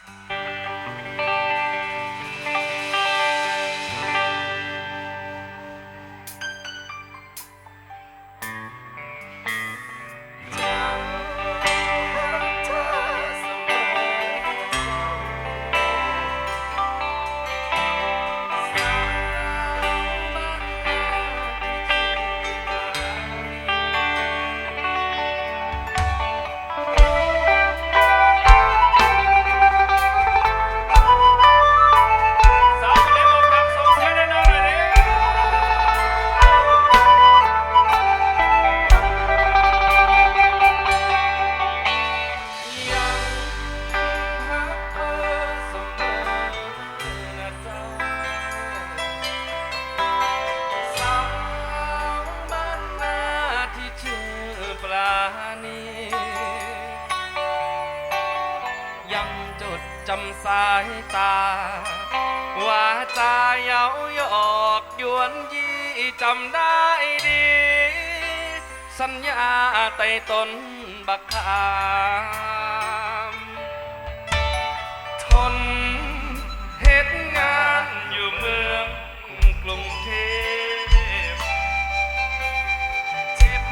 ส ตาว่าจาเย้าหยอกยวนยี่จำได้ดี สัญญาไต่ตนบักขามทนเหตุงานอยู่เมืองกรุงเทพจ็บ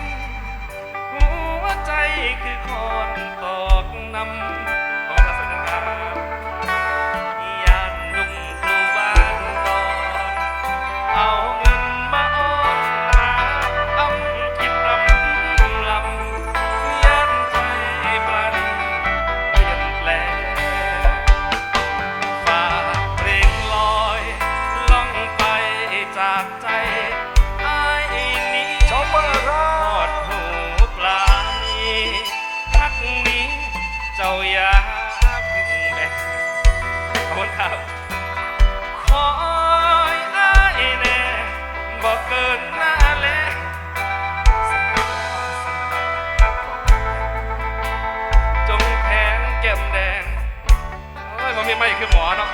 หัวใจคือคนตอกนำ เกินหน้าแลจงแผงแก้มแดงเฮ้ยมันมีไม่คือหมอเนาะ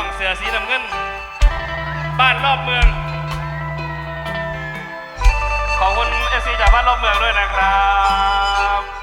องเสือสีน้ำเงิน บ้านรอบเมือง ขอบคุณเอซีจากบ้านรอบเมืองด้วยนะครับ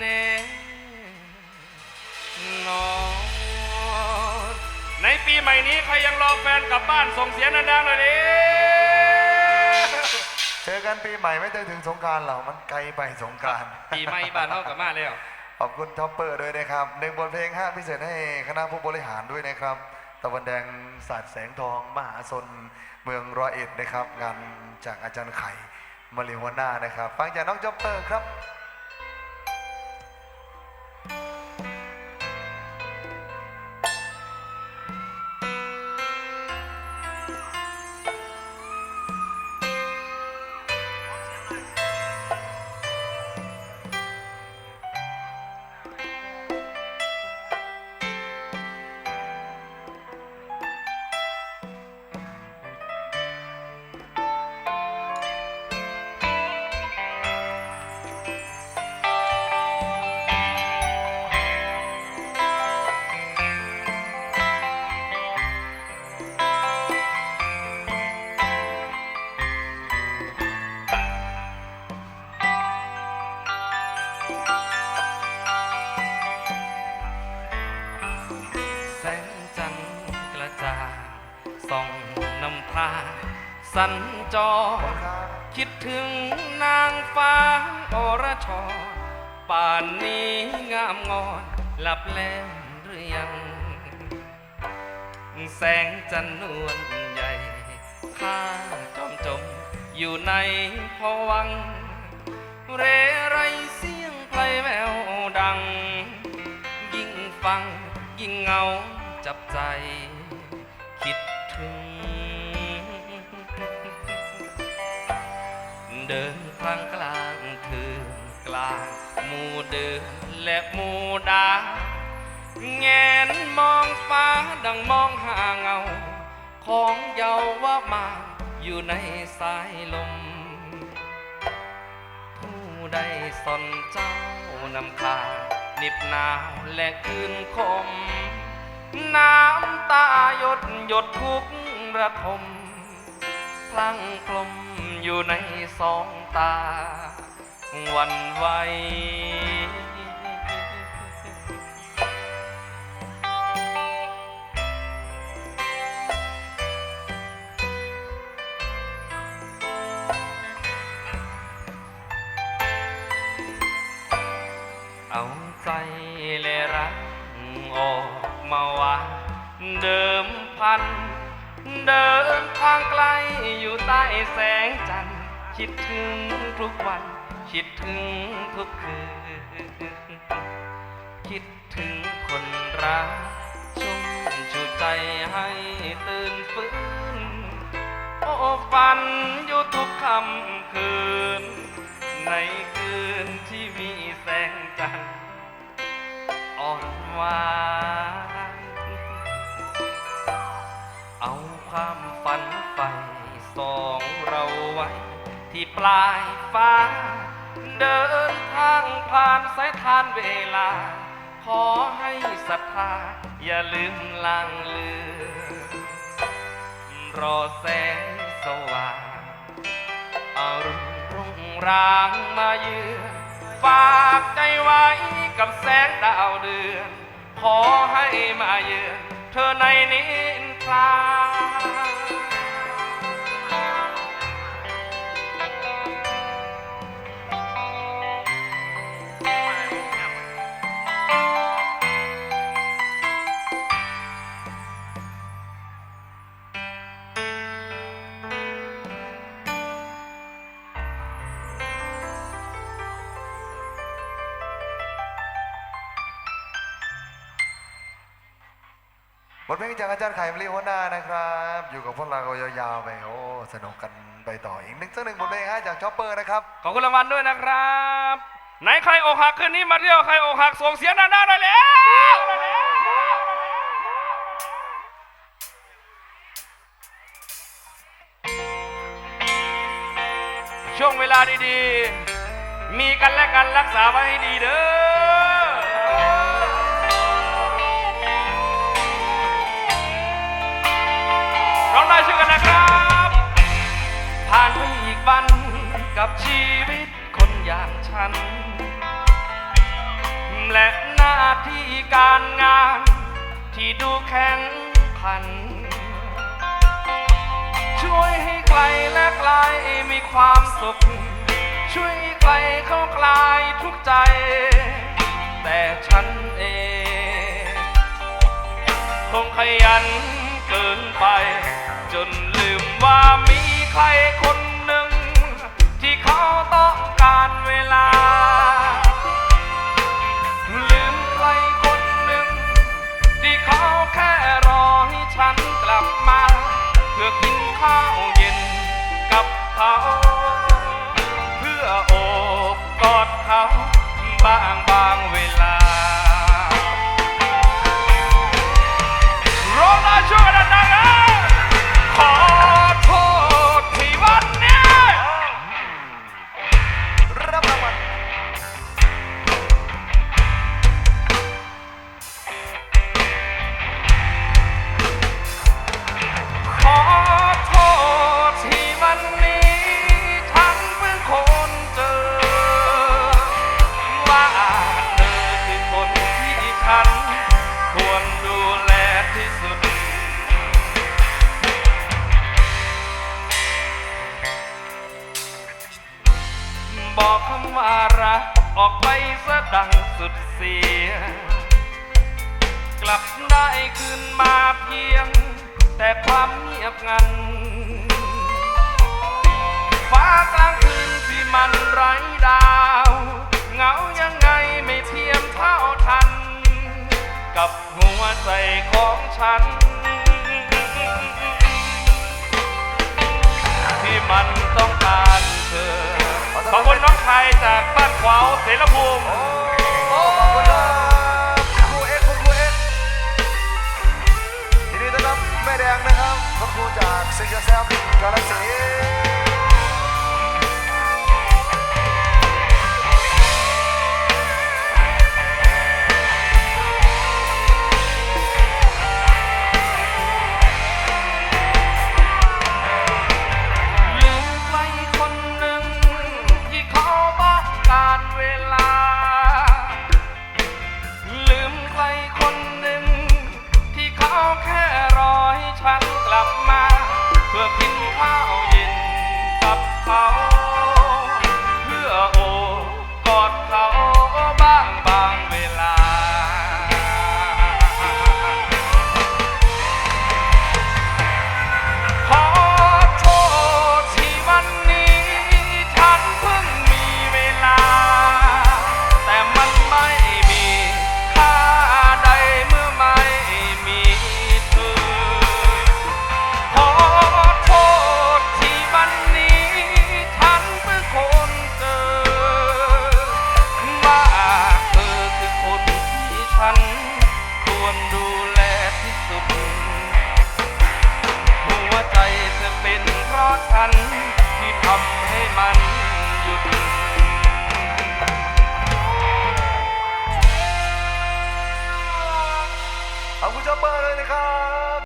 แน่นอนในปีใหม่นี้ใครยังรอแฟนกลับบ้านส่งเสียงดังๆหน่อยดิเจอกันปีใหม่ไม่ได้ถึงสงกรารหรอกมันไกลไปสงกราร ปีใหม่บ้านเท่ากับมาแล้ว ขอบคุณท็อปเปอร์ด้วยนะครับหนึ่งบทเพลงห้าพิเศษให้คณะผู้บริหารด้วยนะครับ ตะวันแดงศาสตร์แสงทอง มหาชนเมืองร้อยเอ็ดนะครับ งานจากอาจารย์ไข่มาริวาน่านะครับ ฟังจากน้องจ็อปเปอร์ครับ สัญจอบรคิดถึงนางฟ้าอรชร ป่านนี้งามงอนหลับแล้วหรือยัง แสงจันนวลใหญ่ข้าจอมจมอยู่ในพวัง เรไรเสียงไพลแววดัง ยิ่งฟังยิ่งเงาจับใจ เดินทางกลางคืนกลางหมู่เดินและหมู่ดาแงนมองฟ้าดังมองหาเงา ของเยาว่ามาอยู่ในสายลม ผู้ใดสนเจ้านำคาหนิบหนาวและคืนคม น้ำตาหยดหยดทุกระทมพลังกลม อยู่ในสองตา วันไหวเอาใจและรักออกมาว่าเดิมพันเดิน ทางไกลอยู่ใต้แสงจันทร์คิดถึงทุกวัน คิดถึงทุกคืน คิดถึงคนรักชุ่มชูใจให้ตื่นฟื้น โอ้ฝันอยู่ทุกค่ำคืน ในคืนที่มีแสงจันทร์อ่อนหวาน ที่ปลายฟ้า เดินทางผ่านสายทานเวลา ขอให้ศรัทธา อย่าลืมลางเลือนรอแสงสว่างอรุณรุ่งรางมาเยือนฝากใจไว้กับแสงดาวเดือน ขอให้มาเยือนเธอในนิทรา บทเพลงจากอาจารย์ไข่มลีหัวหน้านะครับ อยู่กับพวกเรายาวๆไปโอ้สนุกกันไปต่ออีกหนึ่งสักหนึ่งบทเพลงให้จากชอปเปอร์นะครับขอบคุณรางวัลด้วยนะครับไหนใครอกหักคืนนี้มาเที่ยวใครอกหักส่งเสียงดังๆหน่อยแล้วช่วงเวลาดีๆ มีกันและกันรักษาไว้ให้ดีเด้อ ร้องได้ช่วยกันนะครับ ผ่านไปอีกวันกับชีวิตคนอย่างฉัน และหน้าที่การงานที่ดูแข็งขัน ช่วยให้ใครและใครมีความสุข ช่วยให้ใครเข้าคลายทุกใจ แต่ฉันเอง คงขยัน เกินไป จนลืมว่ามีใครคนหนึ่ง ที่เขาต้องการเวลา ลืมใครคนหนึ่ง ที่เขาแค่รอให้ฉันกลับมา เพื่อกินข้าวเย็นกับเขา เพื่อโอบกอดเขา แต่ความเงียบงัน ฟ้ากลางคืนที่มันไร้ดาวเงายังไงไม่เทียมเท่าทัน กับหัวใจของฉัน ที่มันต้องการเธอ ขอบคุณน้องไายจากบ้านขวาวเสรภูมิ From Boondock, sing yourself, girl, I say, yeah.